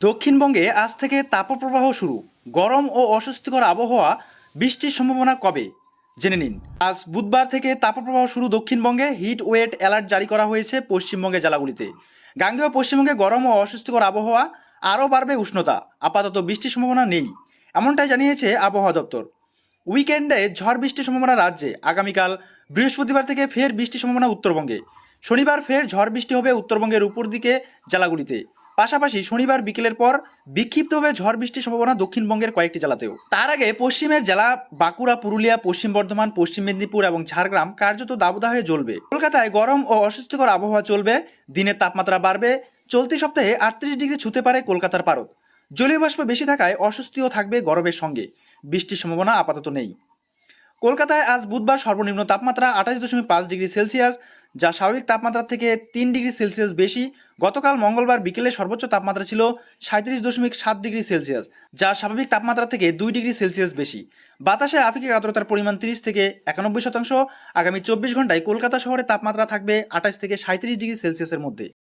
দক্ষিণবঙ্গে আজ থেকে তাপপ্রবাহ শুরু। গরম ও অস্বস্তিকর আবহাওয়া, বৃষ্টির সম্ভাবনা কবে? জেনে নিন। আজ বুধবার থেকে তাপপ্রবাহ শুরু দক্ষিণবঙ্গে, হিট ওয়েট অ্যালার্ট জারি করা হয়েছে পশ্চিমবঙ্গের জেলাগুলিতে। গাঙ্গেয় পশ্চিমবঙ্গে গরম ও অস্বস্তিকর আবহাওয়া, আরও বাড়বে উষ্ণতা। আপাতত বৃষ্টির সম্ভাবনা নেই, এমনটাই জানিয়েছে আবহাওয়া দপ্তর। উইকেন্ডে ঝড় বৃষ্টির সম্ভাবনা রাজ্যে। আগামীকাল বৃহস্পতিবার থেকে ফের বৃষ্টির সম্ভাবনা উত্তরবঙ্গে। শনিবার ফের ঝড় বৃষ্টি হবে উত্তরবঙ্গের উপর দিকে জেলাগুলিতে। পাশাপাশি শনিবার বিকেলের পর বিক্ষিপ্তভাবে ঝড় বৃষ্টির সম্ভাবনা দক্ষিণবঙ্গের কয়েকটি জেলাতেও। তার আগে পশ্চিমের জেলা বাঁকুড়া, পুরুলিয়া, পশ্চিম বর্ধমান, পশ্চিম মেদিনীপুর এবং ঝাড়গ্রাম কার্যত দাবদাহে জ্বলবে কলকাতায় গরম ও অস্বস্তিকর আবহাওয়া চলবে, দিনের তাপমাত্রা বাড়বে, চলতি সপ্তাহে আটত্রিশ ডিগ্রি ছুতে পারে কলকাতার পারদ। জলীয় বাষ্প বেশি থাকায় অস্বস্তিও থাকবে গরমের সঙ্গে। বৃষ্টির সম্ভাবনা আপাতত নেই। কলকাতায় আজ বুধবার সর্বনিম্ন তাপমাত্রা আঠাশ দশমিক পাঁচ ডিগ্রি সেলসিয়াস, যা স্বাভাবিক তাপমাত্রা থেকে তিন ডিগ্রি সেলসিয়াস বেশি। গতকাল মঙ্গলবার বিকেলে সর্বোচ্চ তাপমাত্রা ছিল সাঁত্রিশ দশমিক সাত ডিগ্রি সেলসিয়াস, যা স্বাভাবিক তাপমাত্রা থেকে দুই ডিগ্রি সেলসিয়াস বেশি। বাতাসে আপেক্ষিক আর্দ্রতার পরিমাণ তিরিশ থেকে একানব্বই শতাংশ। আগামী চব্বিশ ঘন্টায় কলকাতা শহরে তাপমাত্রা থাকবে আঠাশ থেকে সাঁত্রিশ ডিগ্রি সেলসিয়াসের মধ্যে।